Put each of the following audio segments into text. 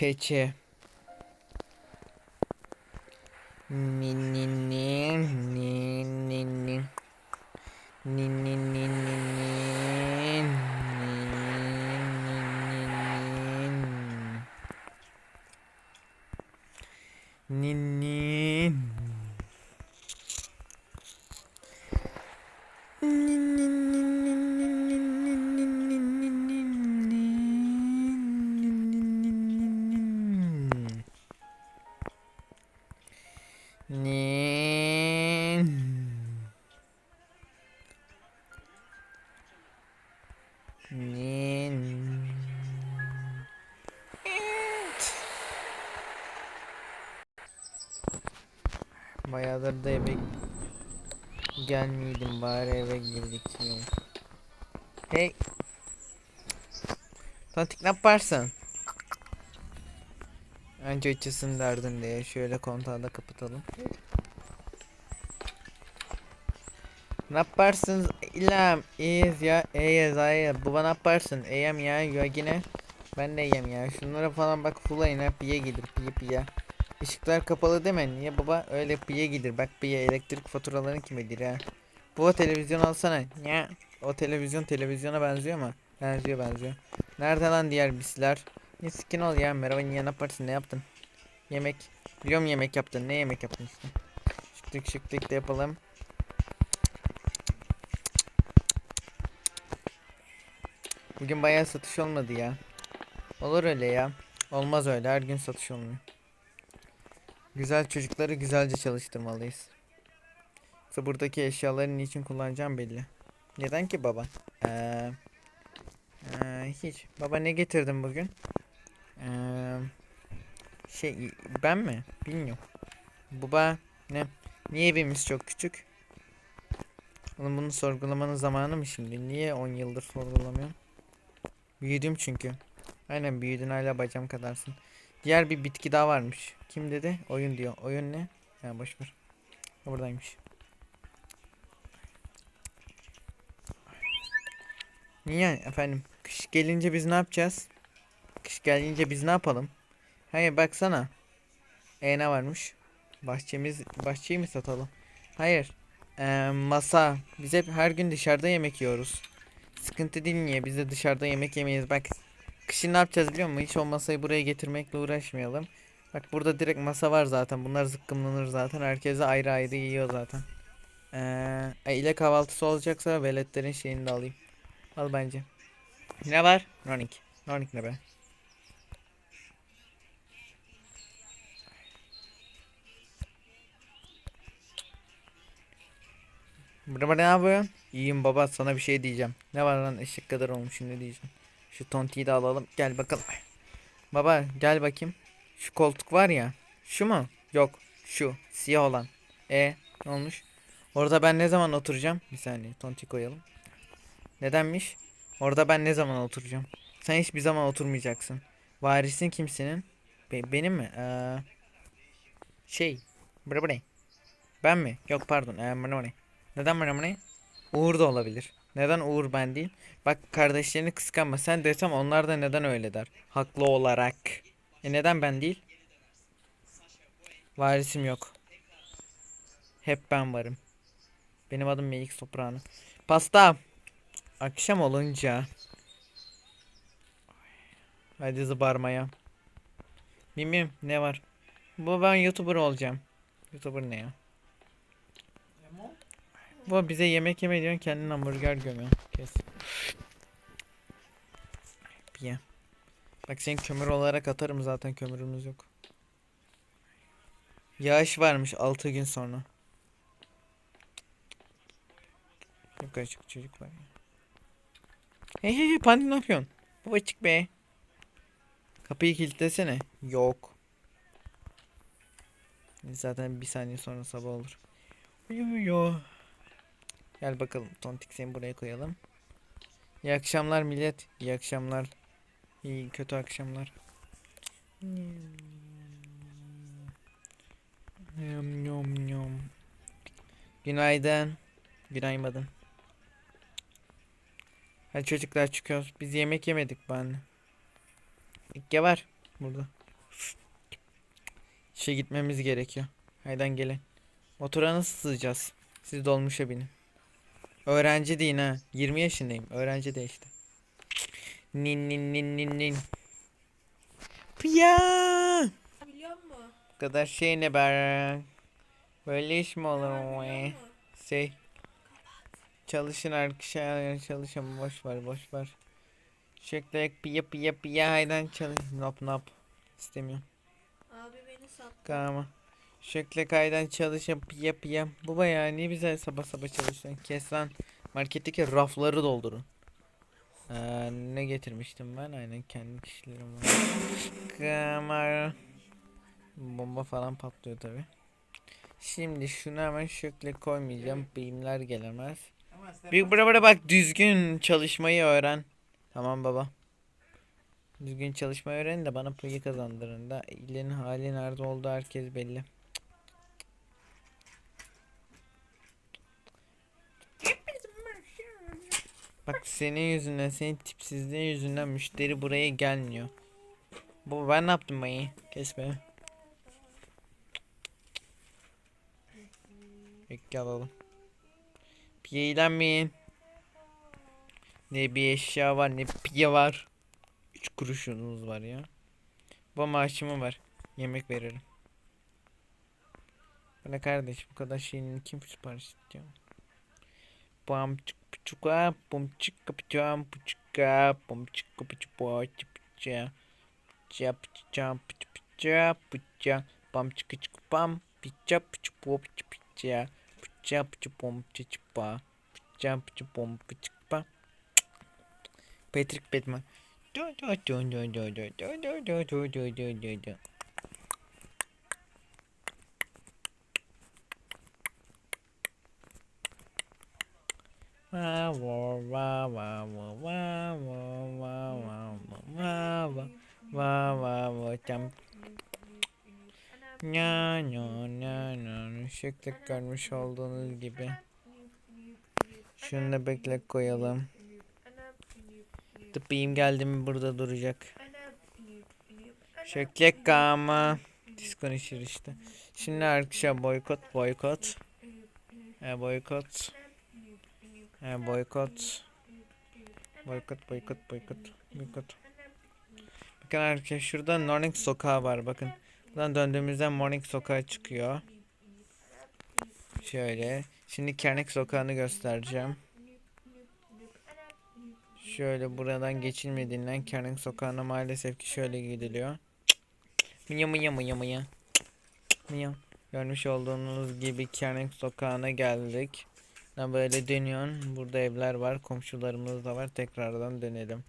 Keçi. Ni ni ni ni ni Bayağıdır da eve gelmeydim bari eve girdik diyorum. Hey. Tontik ne yaparsın? Önce açısın derdin diye şöyle kontağı da kapatalım. Ne yaparsınız? İlam iyiyiz ya iyiyiz hayır baba ne yaparsın? İyiyim ya ya yine Ben de iyiyim ya şunlara falan bak fulayın ha piye gidir piye piye Işıklar kapalı deme niye baba öyle piye gidir bak piye elektrik faturalarını kim öder ha Baba televizyon alsana ya O televizyon televizyona benziyor mu? Benziyor benziyor Nerede lan diğer bisler? Ne skin ol ya merhaba niye ne yaparsın ne yaptın? Yemek Biliyorum yemek yaptın ne yemek yaptın işte Şıklık şıklık da yapalım Bugün bayağı satış olmadı ya. Olur öyle ya. Olmaz öyle her gün satış olmuyor. Güzel çocukları güzelce çalıştırmalıyız. Yoksa buradaki eşyaları niçin kullanacağım belli. Neden ki baba? Ee, ee, hiç. Baba ne getirdin bugün? Ee, şey ben mi? Bilmiyorum. Baba ne? Niye evimiz çok küçük? Oğlum bunu sorgulamanın zamanı mı şimdi? Niye 10 yıldır sorgulamıyorum? Büyüdüm çünkü. Aynen büyüdün hala bacağım kadarsın. Diğer bir bitki daha varmış. Kim dedi? Oyun diyor. Oyun ne? Ya boş ver. Buradaymış. Niye efendim? Kış gelince biz ne yapacağız? Kış gelince biz ne yapalım? Hayır baksana. E ne varmış? Bahçemiz bahçeyi mi satalım? Hayır. Ee, masa. Biz hep her gün dışarıda yemek yiyoruz. Sıkıntı değil niye? Biz de dışarıda yemek yemeyiz. Bak kışın ne yapacağız biliyor musun? Hiç o masayı buraya getirmekle uğraşmayalım. Bak burada direkt masa var zaten. Bunlar zıkkımlanır zaten. Herkese ayrı ayrı yiyor zaten. Ee, e, ile kahvaltısı olacaksa veletlerin şeyini de alayım. Al bence. Ne var? Nonik. Nonik ne be? Baba ne yapıyorsun? İyiyim baba sana bir şey diyeceğim. Ne var lan eşek kadar olmuş şimdi diyeceğim. Şu tontiyi de alalım. Gel bakalım. Baba gel bakayım. Şu koltuk var ya. Şu mu? Yok. Şu. Siyah olan. E ne olmuş? Orada ben ne zaman oturacağım? Bir saniye tonti koyalım. Nedenmiş? Orada ben ne zaman oturacağım? Sen hiçbir zaman oturmayacaksın. Varisin kimsenin? Be- benim mi? Ee, şey. Bra bra. Ben mi? Yok pardon. Ee, bra bra. Neden bana ne? Uğur da olabilir. Neden Uğur ben değil? Bak kardeşlerini kıskanma. Sen desem onlar da neden öyle der? Haklı olarak. E neden ben değil? Varisim yok. Hep ben varım. Benim adım Melik Soprano. Pasta. Akşam olunca. Hadi zıbarmaya. Bilmiyorum ne var. Bu ben YouTuber olacağım. YouTuber ne ya? Bu bize yemek yeme diyorsun kendin hamburger gömüyorsun. Kes. Piye. Bak seni kömür olarak atarım zaten kömürümüz yok. Yağış varmış 6 gün sonra. Yok açık çocuk var ya. Hey hey hey pandi ne yapıyorsun? Baba çık be. Kapıyı kilitlesene. Yok. Zaten bir saniye sonra sabah olur. Uyuyor. Gel bakalım tontik seni buraya koyalım. İyi akşamlar millet. İyi akşamlar. İyi kötü akşamlar. Yum yum yum. Günaydın. Günaydın. Hadi çocuklar çıkıyoruz. Biz yemek yemedik bana. İkke var burada. İşe gitmemiz gerekiyor. Haydan gelin. Motora nasıl sığacağız? Siz dolmuşa binin. Öğrenci değil ha. 20 yaşındayım. Öğrenci de işte. Nin nin nin nin nin. Piya! Biliyor musun? Bu kadar şey ne be? Böyle iş mi olur musun? Şey. Çalışın arkadaşlar çalışın boş ver boş ver. Şöyle piya piya piya haydan çalış. Nop nop. İstemiyorum. Abi beni sattı. Tamam. Şöyle kaydan çalışın piya piya. Bu bayağı niye bize sabah sabah çalışıyorsun? Kes lan. Marketteki rafları doldurun. Ee, ne getirmiştim ben? Aynen kendi kişilerim var. Kamera. Bomba falan patlıyor tabi. Şimdi şunu hemen şöyle koymayacağım. Beyimler gelemez. Bir bura bura bak düzgün çalışmayı öğren. Tamam baba. Düzgün çalışmayı öğren de bana payı kazandırın da ilin hali nerede olduğu herkes belli. Bak senin yüzünden, senin tipsizliğin yüzünden müşteri buraya gelmiyor. Bu ben yaptım bayı? Kes be. Peki alalım. Piye eğlenmeyin. Ne bir eşya var ne piye var. 3 kuruşunuz var ya. Bu maaşımı var. Yemek veririm. Bu ne kardeş bu kadar şeyin kim sipariş ediyor? Bam çık puçuka bum çık kapıcam puçuka bum çık kapıcı çıpça Çap çap pıça pıça bam çık çık bam piça pıça pop pıça pıça pıça bom pıça pa pıça pıça bom pıça pa Patrick Batman Do do do do do do do do do do do do do cam Nya nya nya nya Şekli görmüş olduğunuz gibi. Şunu da bekle koyalım. Tıpayım geldi mi burada duracak Şekli kama. Diskonuşur işte. Şimdi arkadaşlar boykot boykot. E, Boykot e, Boykot. Boykot boykot boykot Boykot. Bakın arkadaşlar şurada Morning Sokağı var bakın. Buradan döndüğümüzde Morning Sokağı çıkıyor. Şöyle. Şimdi Kernek Sokağı'nı göstereceğim. Şöyle buradan geçilmediğinden Kernek Sokağı'na maalesef ki şöyle gidiliyor. Mıya mıya mıya mıya. Mıya. Görmüş olduğunuz gibi Kernek Sokağı'na geldik böyle dönüyorsun. Burada evler var. Komşularımız da var. Tekrardan dönelim.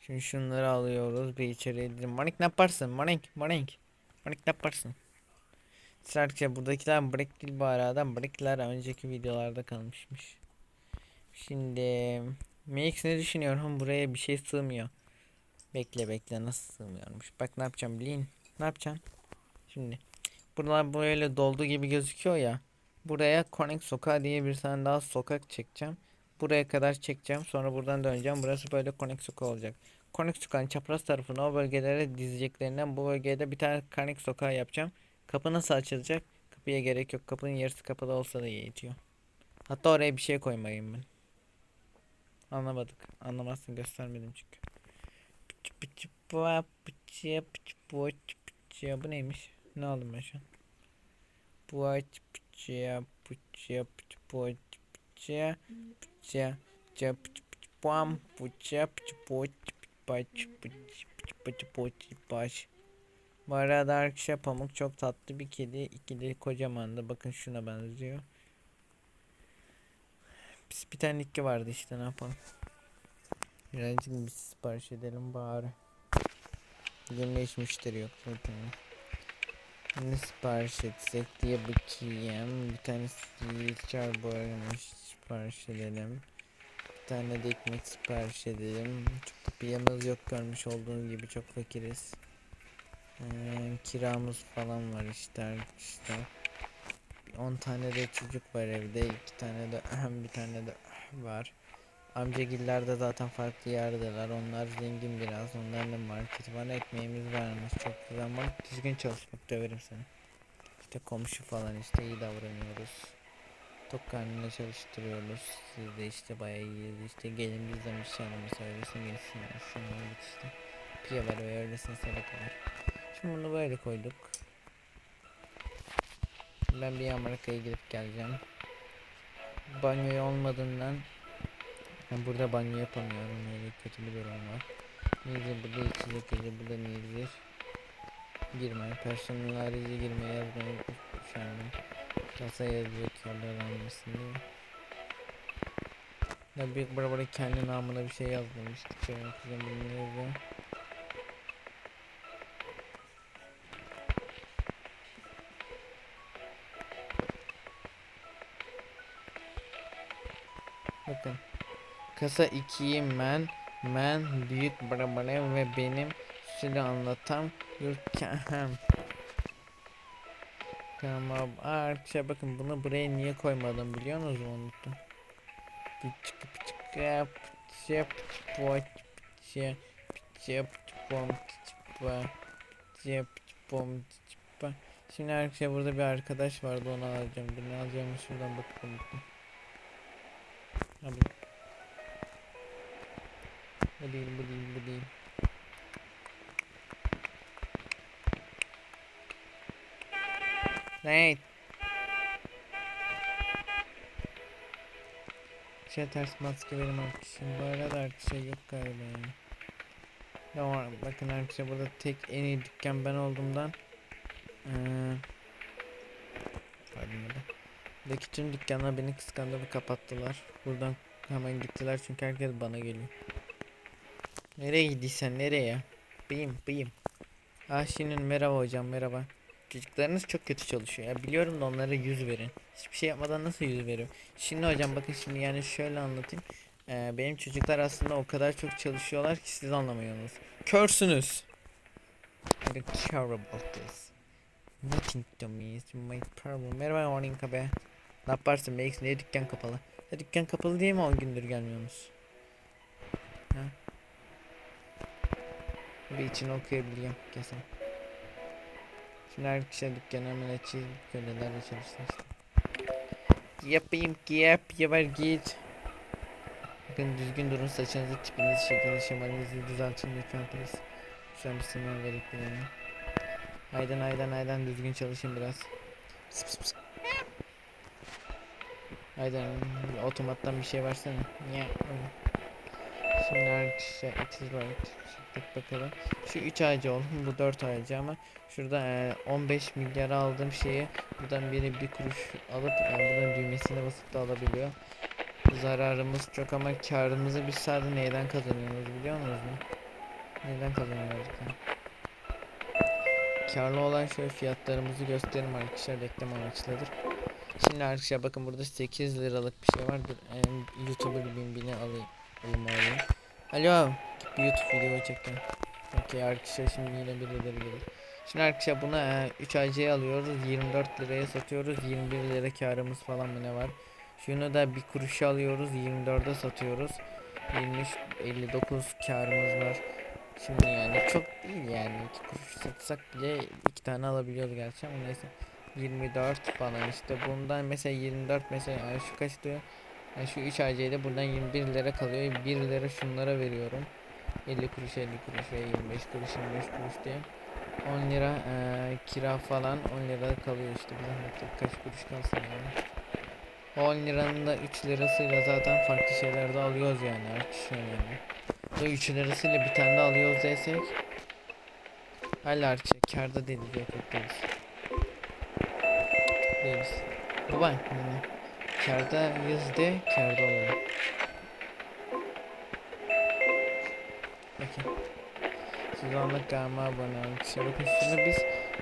Şimdi şunları alıyoruz. Bir içeri edelim. Manik ne yaparsın? Manik, Manik. Manik ne yaparsın? Sadece buradakiler break değil bu arada. Breakler önceki videolarda kalmışmış. Şimdi Mix ne düşünüyorum? Buraya bir şey sığmıyor. Bekle bekle nasıl sığmıyormuş. Bak ne yapacağım bilin. Ne yapacaksın? Şimdi. Buralar böyle doldu gibi gözüküyor ya. Buraya Connect Sokağı diye bir tane daha sokak çekeceğim. Buraya kadar çekeceğim. Sonra buradan döneceğim. Burası böyle Connect Sokağı olacak. Connect Sokağı'nın çapraz tarafına o bölgelere dizeceklerinden bu bölgede bir tane Connect Sokağı yapacağım. Kapı nasıl açılacak? Kapıya gerek yok. Kapının yarısı kapalı olsa da yetiyor. Hatta oraya bir şey koymayayım ben. Anlamadık. Anlamazsın göstermedim çünkü. Pıçı pıçı pua pıçı pıçı pua pıçı bu neymiş? Ne aldım ben şu an? Pua pıçı pıçı pıçı pua pıçı pıçı pıçı pıçı puam pıçı pıçı pua pıçı pıçı pıçı pıçı pıçı Bu arada arkadaşlar Pamuk çok tatlı bir kedi. İki de kocaman da. Bakın şuna benziyor. Biz bir tane iki vardı işte ne yapalım. Birazcık bir sipariş edelim bari. Bugün de hiç müşteri yok zaten. Ne sipariş etsek diye bakayım. Bir tane silçar boyamış sipariş edelim. Bir tane de ekmek sipariş edelim. Çok da piyamız yok görmüş olduğunuz gibi çok fakiriz. Ee, kiramız falan var işte arkadaşlar. 10 tane de çocuk var evde. 2 tane de bir tane de var. Amcagiller de zaten farklı yerdeler. Onlar zengin biraz. Onların da marketi var. Ekmeğimiz varmış. Çok güzel ama düzgün çalışmak döverim seni. İşte komşu falan işte iyi davranıyoruz. Tok karnına çalıştırıyoruz. Siz de işte bayağı iyiyiz. İşte gelin bizden bir şey alımı söylesin gelsin. Şunu git işte. Piye var ve öylesine sadaka var. Şimdi bunu böyle koyduk. Ben bir Amerika'ya gidip geleceğim. Banyo olmadığından ben burada banyo yapamıyorum. Öyle kötü bir durum var. Neyse burada içecek gece burada neyizdir? Girme. Personel harici girmeye yazmayı üşendim. Kasa yazıyor karlar almışsın diye. Ya büyük bara kendi namına bir şey yazmamıştık. Şöyle kızım bunu yazıyor. Kasa 2'yi men, men büyük barabara ve benim size anlatan Gürkem. Tamam arkadaşlar bakın bunu buraya niye koymadım biliyor musunuz unuttum. Piç piç kap çep poç çep çep pom çpa çep pom çpa Şimdi arkadaşlar burada bir arkadaş vardı onu alacağım. Dur ne alacağımı şuradan bakıp unuttum. Abi. Bu değil bu değil bu değil. Right. Şey ters maske verim arkadaşlar. Bu arada arkadaşlar yok galiba ya. Ya var- bakın arkadaşlar burada tek en iyi dükkan ben olduğumdan ee, Pardon burada. Buradaki tüm dükkanlar beni kıskandı ve kapattılar. Buradan hemen gittiler çünkü herkes bana geliyor. Nereye gidiyorsun nereye? Bıyım bıyım. Ah merhaba hocam merhaba. Çocuklarınız çok kötü çalışıyor. Ya biliyorum da onlara yüz verin. Hiçbir şey yapmadan nasıl yüz veriyor? Şimdi hocam bakın şimdi yani şöyle anlatayım. Ee, benim çocuklar aslında o kadar çok çalışıyorlar ki siz anlamıyorsunuz. Körsünüz. I don't care about this. Nothing to me is my problem. Merhaba morning kabe. Ne yaparsın Max niye dükkan kapalı? Ya dükkan kapalı diye mi 10 gündür gelmiyorsunuz? Ha? Bir için okuyabiliyorum kesin. Şimdi arkadaşlar dükkanı hemen açayım. Kölelerle çalışsın işte. Yapayım ki yap yapar git. Bakın düzgün durun saçınızı tipinizi şeklinizi şemalinizi düzeltin lütfen please. Şu an bir sinir gerektiriyor. Haydan haydan haydan düzgün çalışın biraz. Pıs pıs pıs. Haydan otomattan bir şey versene. Niye? Öyle. Şimdi arkadaşlar it is right. Bakalım. Şu 3 aycı oldu. Bu 4 aycı ama şurada e, 15 milyar aldığım şeyi buradan biri bir kuruş alıp e, buradan düğmesine basıp da alabiliyor. Zararımız çok ama karımızı biz sadece neyden kazanıyoruz biliyor musunuz? Neyden kazanıyoruz? Yani? Karlı olan şöyle fiyatlarımızı gösterim arkadaşlar reklam amaçlıdır. Şimdi arkadaşlar bakın burada 8 liralık bir şey var. Dur, YouTuber bin bini alayım. Alayım alayım. Alo. YouTube video çektim. Okey arkadaşlar şimdi yine birileri gelir. Şimdi arkadaşlar buna e, 3 AC'ye alıyoruz. 24 liraya satıyoruz. 21 lira karımız falan mı ne var? Şunu da bir kuruşa alıyoruz. 24'e satıyoruz. 23 59 karımız var. Şimdi yani çok değil yani. 2 kuruş satsak bile iki tane alabiliyoruz gerçi ama neyse. 24 falan işte bundan mesela 24 mesela yani şu kaç diyor? Yani şu 3 AC'de buradan 21 lira kalıyor. 1 lira şunlara veriyorum. 50 kuruş 50 kuruş ve 25 kuruş 25 kuruş diye. 10 lira eee, kira falan 10 lira kalıyor işte bir zahmet kaç kuruş kalsın yani. 10 liranın da 3 lirasıyla zaten farklı şeyler de alıyoruz yani artık yani. Bu 3 lirasıyla bir tane de alıyoruz desek Hala artık karda değil yok yok değiliz. Değiliz. Yani karda de karda olalım. Bakın. Siz anlık galiba abone olun. Bakın şunu biz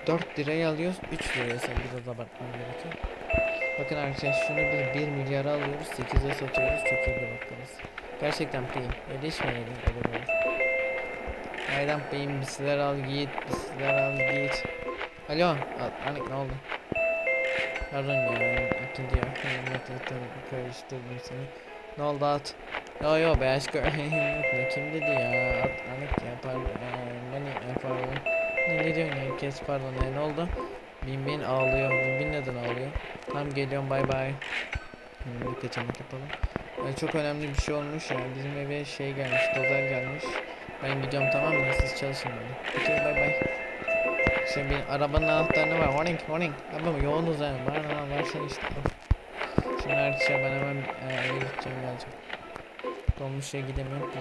4 liraya alıyoruz 3 liraya sen biraz abartmam gerekiyor. Bakın arkadaşlar şunu biz 1 milyara alıyoruz 8'e satıyoruz çok iyi bir bakarız. Gerçekten peyim. Öyle iş mi öyle olur olur. Nereden peyim bir al git bir al git. Alo A- Anik ne oldu? Pardon ya ikinci ya. Karıştırdım seni. Ne oldu at? Yo yo be aşkı ne kim dedi ya? At, Anik ya pardon. Ee, Mani e, pardon. Ne, ne diyorsun ya? Kes pardon. Ne, ne oldu? Bin bin ağlıyor. Bin bin neden ağlıyor? Tamam geliyorum. Bay bay. Hmm, bir kaçamak yapalım Ee, çok önemli bir şey olmuş ya. Bizim eve şey gelmiş dozer gelmiş. Ben gidiyorum tamam mı? Siz çalışın böyle Okey bay bay Şimdi benim arabanın anahtarını var warning warning Abi yoğunuz yani bana lan versene işte Şimdi arkadaşlar ben hemen eve gideceğim geleceğim Dolmuşa gidemiyorum ki.